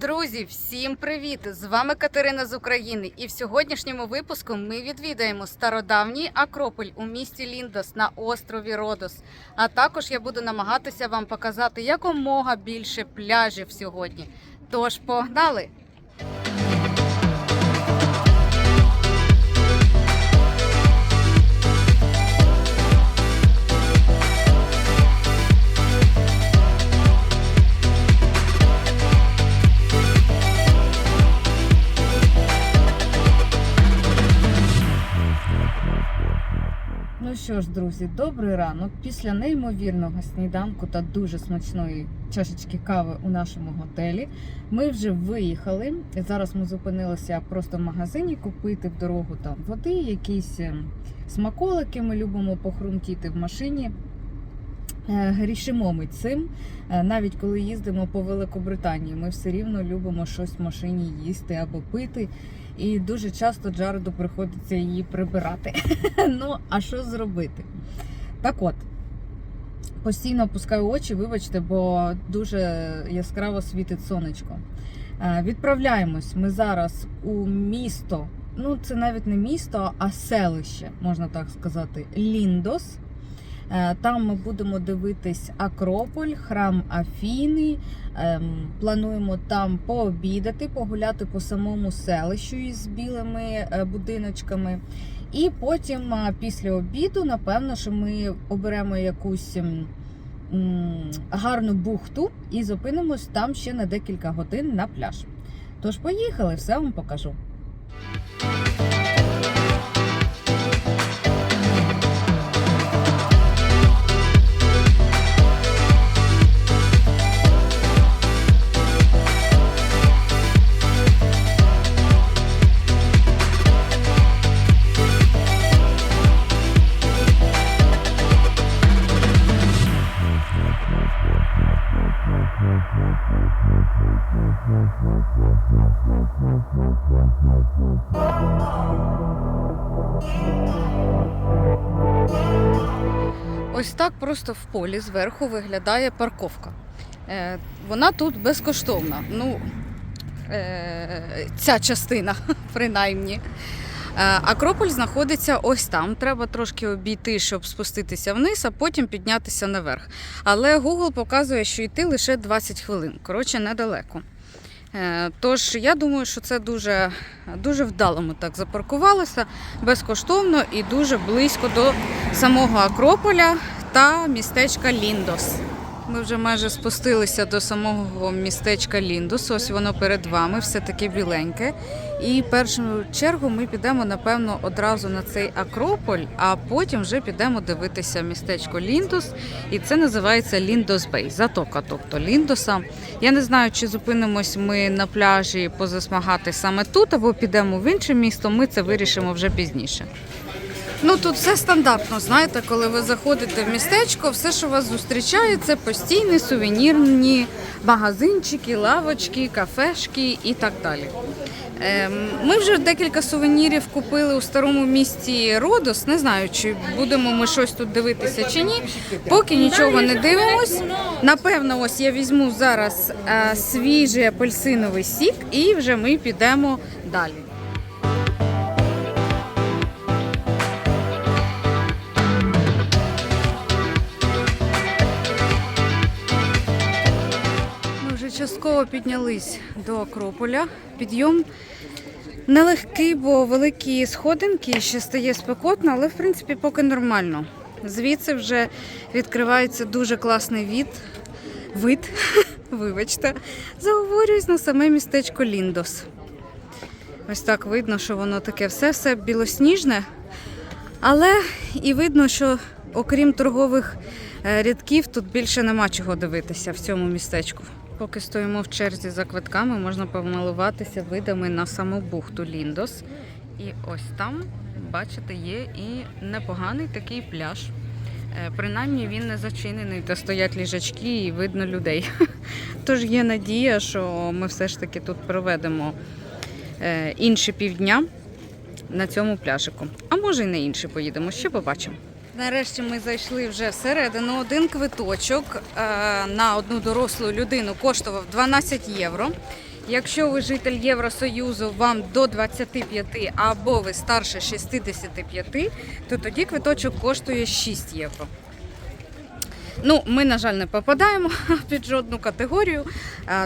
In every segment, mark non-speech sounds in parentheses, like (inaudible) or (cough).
Друзі, всім привіт! З вами Катерина з України. І в сьогоднішньому випуску ми відвідаємо стародавній Акрополь у місті Ліндос на острові Родос. А також я буду намагатися вам показати якомога більше пляжів сьогодні. Тож погнали! Що ж, друзі, добрий ранок. Після неймовірного сніданку та дуже смачної чашечки кави у нашому готелі. Ми вже виїхали. Зараз ми зупинилися просто в магазині купити в дорогу там води, якісь ем, смаколики. Ми любимо похрумтіти в машині. Е, Грішимо ми цим. Е, Навіть коли їздимо по Великобританії, ми все рівно любимо щось в машині їсти або пити. І дуже часто Джареду приходиться її прибирати. (laughs) ну, а що зробити? Так от, постійно опускаю очі, вибачте, бо дуже яскраво світить сонечко. Е, Відправляємось ми зараз у місто. Ну, це навіть не місто, а селище, можна так сказати, Ліндос. Е, Там ми будемо дивитись Акрополь, храм Афіни. Ем, Плануємо там пообідати, погуляти по самому селищу із білими е, будиночками. І потім, після обіду, напевно, що ми оберемо якусь ем, гарну бухту і зупинимось там ще на декілька годин на пляж. Тож поїхали, все вам покажу. Ось так просто в полі зверху виглядає парковка. Е, Вона тут безкоштовна. Ну, е, ця частина, (laughs) принаймні. Е, Акрополь знаходиться ось там. Треба трошки обійти, щоб спуститися вниз, а потім піднятися наверх. Але Google показує, що йти лише 20 хвилин. Коротше, недалеко. Е, Тож я думаю, що це дуже, дуже вдало ми так запаркувалися, безкоштовно і дуже близько до самого Акрополя та містечка Ліндос. Ми вже майже спустилися до самого містечка Ліндос. Ось воно перед вами, все таке біленьке. І в першу чергу ми підемо, напевно, одразу на цей Акрополь, а потім вже підемо дивитися містечко Ліндос. І це називається Ліндос Бей, затока, тобто Ліндоса. Я не знаю, чи зупинимось ми на пляжі позасмагати саме тут, або підемо в інше місто. Ми це вирішимо вже пізніше. Ну тут все стандартно, знаєте, коли ви заходите в містечко, все, що вас зустрічає, це постійні сувенірні магазинчики, лавочки, кафешки і так далі. Ем, Ми вже декілька сувенірів купили у старому місті Родос. Не знаю, чи будемо ми щось тут дивитися чи ні. Поки нічого не дивимось. Напевно, ось я візьму зараз е, свіжий апельсиновий сік, і вже ми підемо далі. Піднялись до Акрополя. Підйом нелегкий, бо великі сходинки ще стає спекотно, але в принципі поки нормально. Звідси вже відкривається дуже класний від. Вид, (laughs) вибачте, заговорююсь на саме містечко Ліндос. Ось так видно, що воно таке все-все білосніжне. Але і видно, що окрім торгових е, рядків, тут більше нема чого дивитися в цьому містечку. Поки стоїмо в черзі за квитками, можна помилуватися видами на саму бухту Ліндос. І ось там, бачите, є і непоганий такий пляж. Е, Принаймні він не зачинений, та стоять ліжачки і видно людей. (laughs) Тож є надія, що ми все ж таки тут проведемо е, інші півдня на цьому пляжику. А може і на інший поїдемо, ще побачимо. Нарешті ми зайшли вже всередину. Один квиточок е, на одну дорослу людину коштував 12 євро. Якщо ви житель Євросоюзу, вам до 25 або ви старше 65, то тоді квиточок коштує 6 євро. Ну, ми, на жаль, не попадаємо (laughs) під жодну категорію,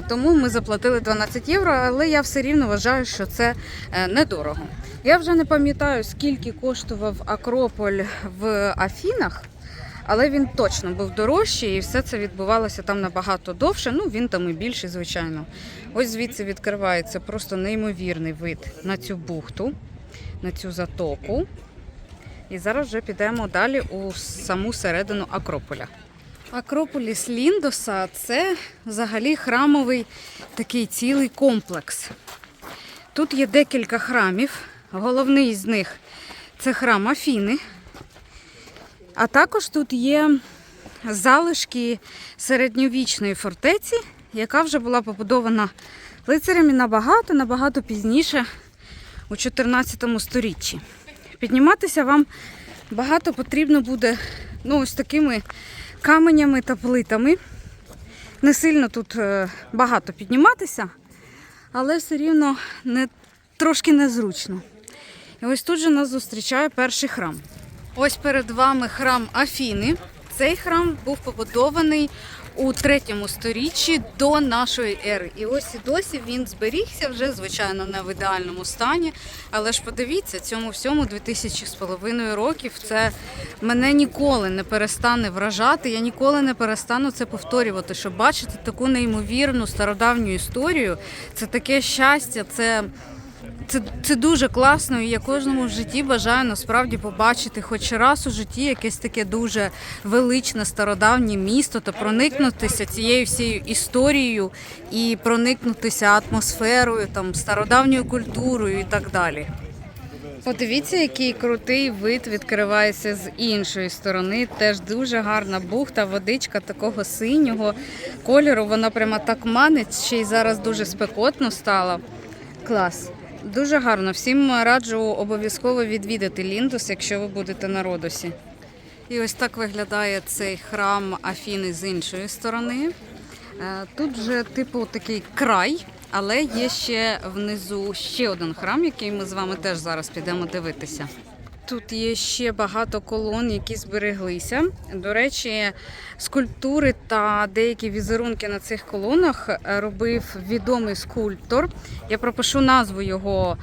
тому ми заплатили 12 євро, але я все рівно вважаю, що це е, недорого. Я вже не пам'ятаю, скільки коштував Акрополь в Афінах, але він точно був дорожчий і все це відбувалося там набагато довше. Ну, він там і більший, звичайно. Ось звідси відкривається просто неймовірний вид на цю бухту, на цю затоку. І зараз вже підемо далі у саму середину Акрополя. Акрополіс Ліндоса це взагалі храмовий такий цілий комплекс. Тут є декілька храмів. Головний з них це храм Афіни. А також тут є залишки середньовічної фортеці, яка вже була побудована лицарями набагато, набагато пізніше, у 14 сторіччі. Підніматися вам багато потрібно буде ну, ось такими каменями та плитами. Не сильно тут е, багато підніматися, але все рівно не, трошки незручно. І ось тут же нас зустрічає перший храм. Ось перед вами храм Афіни. Цей храм був побудований у третьому сторіччі до нашої ери. І ось і досі він зберігся вже, звичайно, не в ідеальному стані. Але ж подивіться, цьому всьому 2000 з половиною років це мене ніколи не перестане вражати. Я ніколи не перестану це повторювати. Щоб бачити таку неймовірну стародавню історію, це таке щастя, це. Це, це дуже класно, і я кожному в житті бажаю насправді побачити хоч раз у житті якесь таке дуже величне стародавнє місто та проникнутися цією всією історією і проникнутися атмосферою, там стародавньою культурою і так далі. Подивіться, який крутий вид відкривається з іншої сторони. Теж дуже гарна бухта, водичка такого синього кольору. Вона прямо так манить, ще й зараз дуже спекотно стало. Клас. Дуже гарно. Всім раджу обов'язково відвідати Ліндус, якщо ви будете на Родосі. І ось так виглядає цей храм Афіни з іншої сторони. Е, Тут же типу такий край, але є ще внизу ще один храм, який ми з вами теж зараз підемо дивитися. Тут є ще багато колон, які збереглися. До речі, скульптури та деякі візерунки на цих колонах робив відомий скульптор. Я пропишу назву його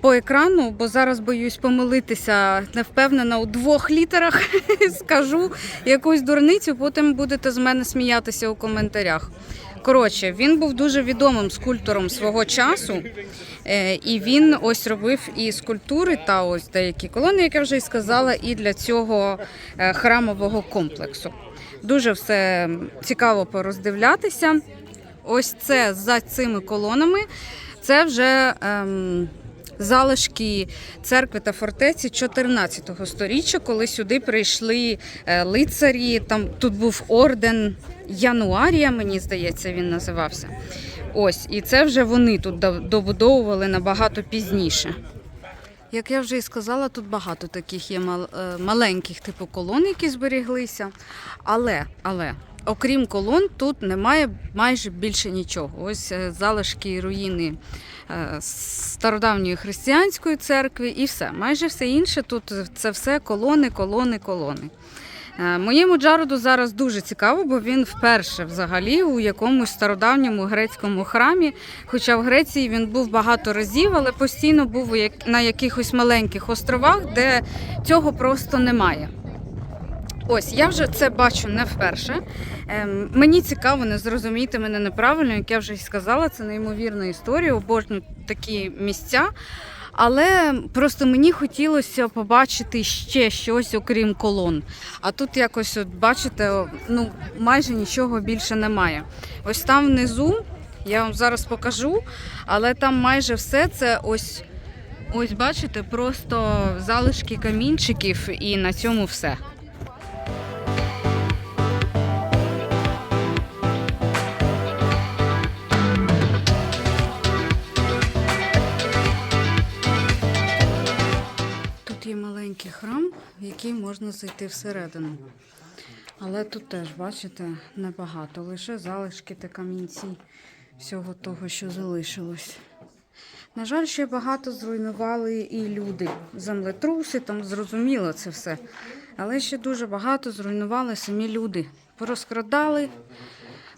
по екрану, бо зараз боюсь помилитися. Не впевнена у двох літерах. (laughs) Скажу якусь дурницю, потім будете з мене сміятися у коментарях. Коротше, він був дуже відомим скульптором свого часу, е, і він ось робив і скульптури та ось деякі колони, як я вже і сказала, і для цього е, храмового комплексу. Дуже все цікаво пороздивлятися. Ось це за цими колонами. Це вже ем, залишки церкви та фортеці 14 сторіччя, коли сюди прийшли е, лицарі. Там тут був орден Януарія, мені здається, він називався. Ось, і це вже вони тут добудовували набагато пізніше. Як я вже і сказала, тут багато таких є е, маленьких типу колон, які зберіглися. Але, але, окрім колон, тут немає майже більше нічого. Ось е, залишки руїни е, стародавньої християнської церкви і все. Майже все інше тут це все колони, колони, колони. Е, Моєму Джароду зараз дуже цікаво, бо він вперше взагалі у якомусь стародавньому грецькому храмі. Хоча в Греції він був багато разів, але постійно був на якихось маленьких островах, де цього просто немає. Ось я вже це бачу не вперше. Ем, мені цікаво, не зрозумійте мене неправильно, як я вже й сказала, це неймовірна історія, обожнюю такі місця. Але просто мені хотілося побачити ще щось, окрім колон. А тут якось, от бачите, ну майже нічого більше немає. Ось там внизу, я вам зараз покажу, але там майже все це ось. Ось бачите, просто залишки камінчиків і на цьому все. Який можна зайти всередину. Але тут теж, бачите, небагато, лише залишки та камінці всього того, що залишилось. На жаль, ще багато зруйнували і люди. Землетруси, там зрозуміло це все. Але ще дуже багато зруйнували самі люди. Порозкрадали,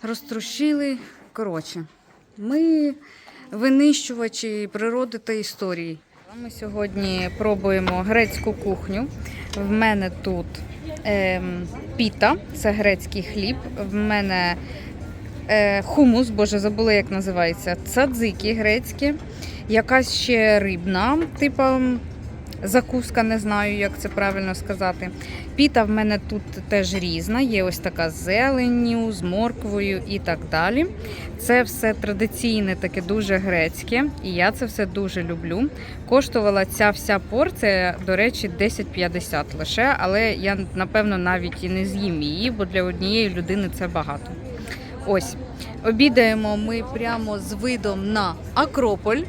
розтрощили. Коротше, ми винищувачі природи та історії. Ми сьогодні пробуємо грецьку кухню. В мене тут е, піта, це грецький хліб. В мене е, хумус, боже, забула, як називається. Цадзики грецькі, якась ще рибна, типу закуска, не знаю, як це правильно сказати. Піта в мене тут теж різна. Є ось така з зеленню, з морквою і так далі. Це все традиційне, таке дуже грецьке, і я це все дуже люблю. Коштувала ця вся порція, до речі, 10,50 лише, але я напевно навіть і не з'їм її, бо для однієї людини це багато. Ось обідаємо ми прямо з видом на Акрополь,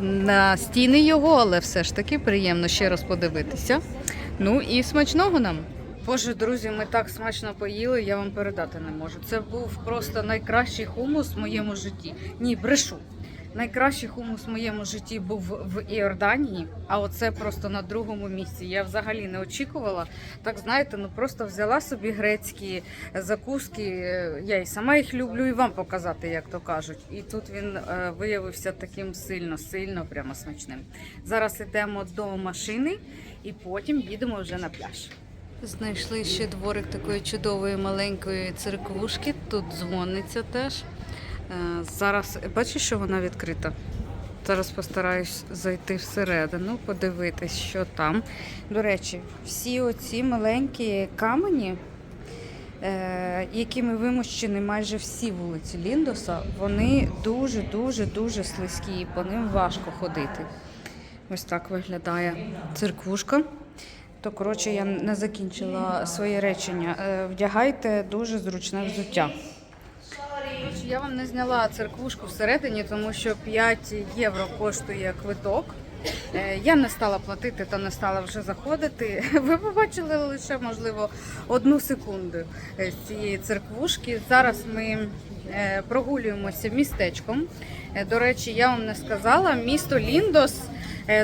на стіни його, але все ж таки приємно ще раз подивитися. Ну і смачного нам. Боже, друзі, ми так смачно поїли, я вам передати не можу. Це був просто найкращий хумус в моєму житті. Ні, брешу. Найкращий хумус в моєму житті був в Іорданії, а оце просто на другому місці. Я взагалі не очікувала. Так знаєте, ну просто взяла собі грецькі закуски. Я і сама їх люблю, і вам показати, як то кажуть. І тут він е, виявився таким сильно, сильно, прямо смачним. Зараз йдемо до машини і потім їдемо вже на пляж. Знайшли ще дворик такої чудової маленької церквушки. Тут дзвониться теж. Е, Зараз бачиш, що вона відкрита. Зараз постараюсь зайти всередину, подивитись, що там. До речі, всі оці маленькі камені, е, якими вимощені майже всі вулиці Ліндоса, вони дуже-дуже дуже слизькі, і по ним важко ходити. Ось так виглядає церквушка. То, коротше, я не закінчила своє речення. Е, Вдягайте дуже зручне взуття. Я вам не зняла церквушку всередині, тому що 5 євро коштує квиток. Е, Я не стала платити та не стала вже заходити. (laughs) Ви побачили лише, можливо, одну секунду е, з цієї церквушки. Зараз ми е, прогулюємося містечком. До речі, я вам не сказала, місто Ліндос.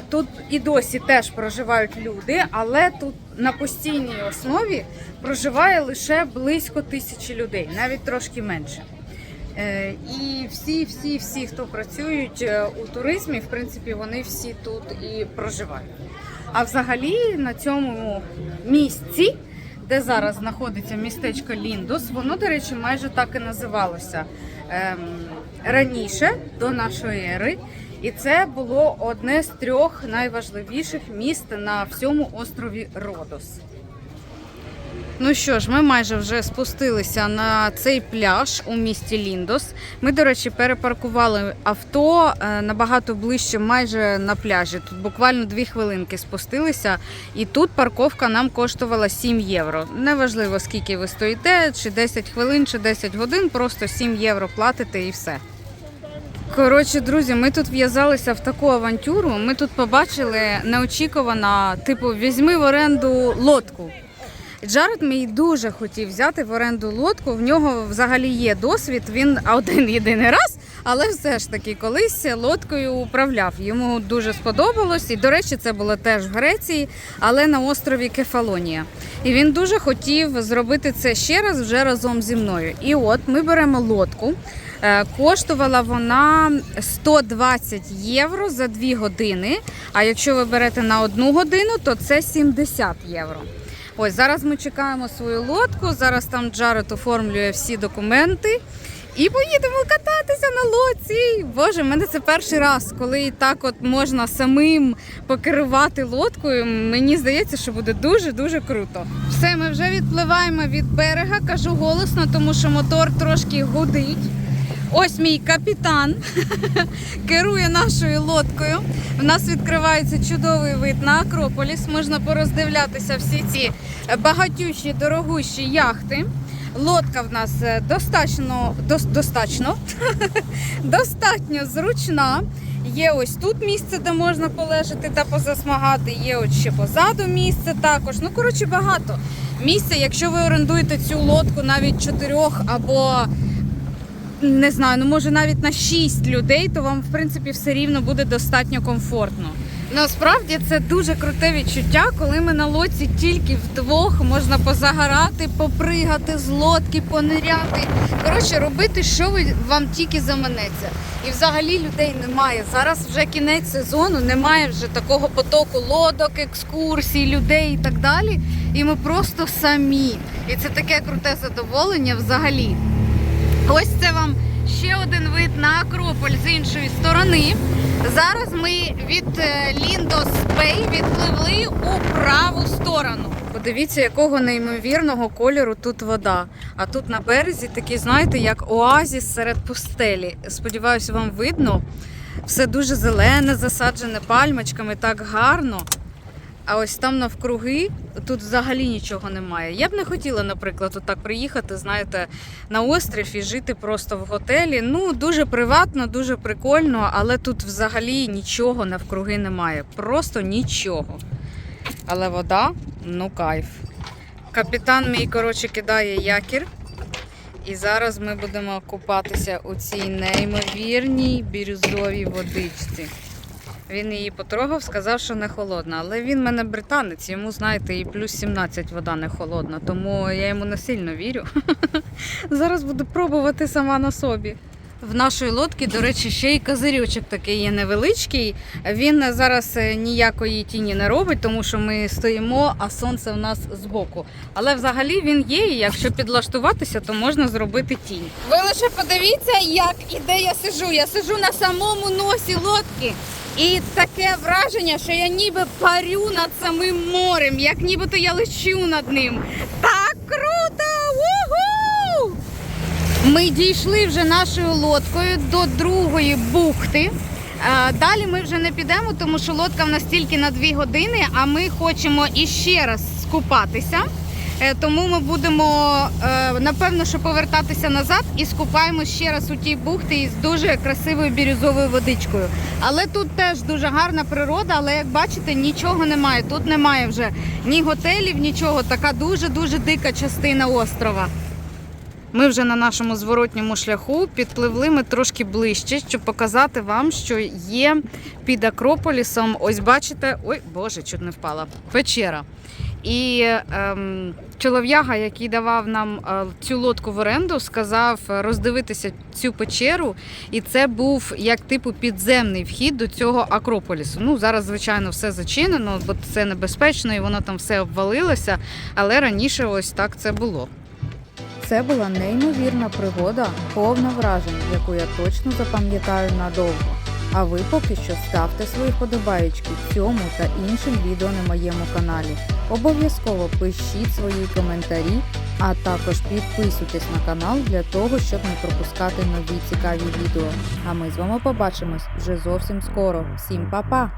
Тут і досі теж проживають люди, але тут на постійній основі проживає лише близько тисячі людей, навіть трошки менше. Е, І всі, всі, всі, хто працюють е, у туризмі, в принципі, вони всі тут і проживають. А взагалі на цьому місці, де зараз знаходиться містечко Ліндус, воно, до речі, майже так і називалося ем, раніше до нашої ери. І це було одне з трьох найважливіших міст на всьому острові Родос. Ну що ж, ми майже вже спустилися на цей пляж у місті Ліндос. Ми, до речі, перепаркували авто е, набагато ближче, майже на пляжі. Тут буквально дві хвилинки спустилися, і тут парковка нам коштувала 7 євро. Неважливо, скільки ви стоїте, чи 10 хвилин, чи 10 годин, просто 7 євро платите і все. Коротше, друзі, ми тут в'язалися в таку авантюру. Ми тут побачили неочікувано, типу, візьми в оренду лодку. Джаред мій дуже хотів взяти в оренду лодку. В нього взагалі є досвід. Він один єдиний раз, але все ж таки колись лодкою управляв. Йому дуже сподобалось. І, до речі, це було теж в Греції, але на острові Кефалонія. І він дуже хотів зробити це ще раз вже разом зі мною. І от ми беремо лодку. Е, Коштувала вона 120 євро за 2 години. А якщо ви берете на одну годину, то це 70 євро. Ось зараз ми чекаємо свою лодку. Зараз там Джаред оформлює всі документи. І поїдемо кататися на лодці. Боже, в мене це перший раз, коли так от можна самим покерувати лодкою. Мені здається, що буде дуже-дуже круто. Все, ми вже відпливаємо від берега. Кажу голосно, тому що мотор трошки гудить. Ось мій капітан (laughs) керує нашою лодкою. У нас відкривається чудовий вид на Акрополіс. Можна пороздивлятися всі ці багатющі, дорогущі яхти. Лодка в нас е, достатньо, дос, достатньо, (laughs) достатньо зручна. Є ось тут місце, де можна полежати та позасмагати. Є от ще позаду місце також. Ну, коротше, багато місця. Якщо ви орендуєте цю лодку навіть чотирьох або не знаю, ну може навіть на 6 людей, то вам в принципі все рівно буде достатньо комфортно. Насправді це дуже круте відчуття, коли ми на лодці тільки вдвох можна позагорати, попригати з лодки, пониряти. Коротше, робити, що ви вам тільки заманеться. І взагалі людей немає. Зараз вже кінець сезону, немає вже такого потоку лодок, екскурсій, людей і так далі. І ми просто самі. І це таке круте задоволення взагалі. Ось це вам ще один вид на Акрополь з іншої сторони. Зараз ми від е, Ліндос Бей відпливли у праву сторону. Подивіться, якого неймовірного кольору тут вода. А тут на березі такий, знаєте, як оазіс серед пустелі. Сподіваюся, вам видно. Все дуже зелене, засаджене пальмочками, так гарно. А ось там навкруги тут взагалі нічого немає. Я б не хотіла, наприклад, отак приїхати, знаєте, на острів і жити просто в готелі. Ну, дуже приватно, дуже прикольно, але тут взагалі нічого навкруги немає. Просто нічого. Але вода, ну кайф. Капітан мій, коротше, кидає якір. І зараз ми будемо купатися у цій неймовірній бірюзовій водичці. Він її потрогав, сказав, що не холодна. Але він мене британець, йому, знаєте, і плюс 17 вода не холодна, тому я йому не сильно вірю. (laughs) Зараз буду пробувати сама на собі. В нашої лодки, до речі, ще й козирючок такий є невеличкий. Він зараз е, ніякої тіні не робить, тому що ми стоїмо, а сонце в нас збоку. Але взагалі він є, і якщо підлаштуватися, то можна зробити тінь. Ви лише подивіться, як і де я сижу. Я сижу на самому носі лодки. І таке враження, що я ніби парю над самим морем, як нібито я лечу над ним. Так круто! Уху! Ми дійшли вже нашою лодкою до другої бухти. Е, Далі ми вже не підемо, тому що лодка в нас тільки на 2 години, а ми хочемо іще раз скупатися. Е, Тому ми будемо е, напевно, що повертатися назад і скупаємо ще раз у тій бухті із дуже красивою бірюзовою водичкою. Але тут теж дуже гарна природа, але як бачите, нічого немає. Тут немає вже ні готелів, нічого. Така дуже дуже дика частина острова. Ми вже на нашому зворотньому шляху підпливли ми трошки ближче, щоб показати вам, що є під Акрополісом. Ось бачите, ой, боже, чуть не впала. Печера. І ем, чолов'яга, який давав нам е, цю лодку в оренду, сказав роздивитися цю печеру, і це був як типу підземний вхід до цього Акрополісу. Ну зараз, звичайно, все зачинено, бо це небезпечно і воно там все обвалилося. Але раніше ось так це було. Це була неймовірна пригода, повна вражень, яку я точно запам'ятаю надовго. А ви поки що ставте свої вподобаєчки цьому та іншим відео на моєму каналі. Обов'язково пишіть свої коментарі, а також підписуйтесь на канал для того, щоб не пропускати нові цікаві відео. А ми з вами побачимось вже зовсім скоро. Всім па-па!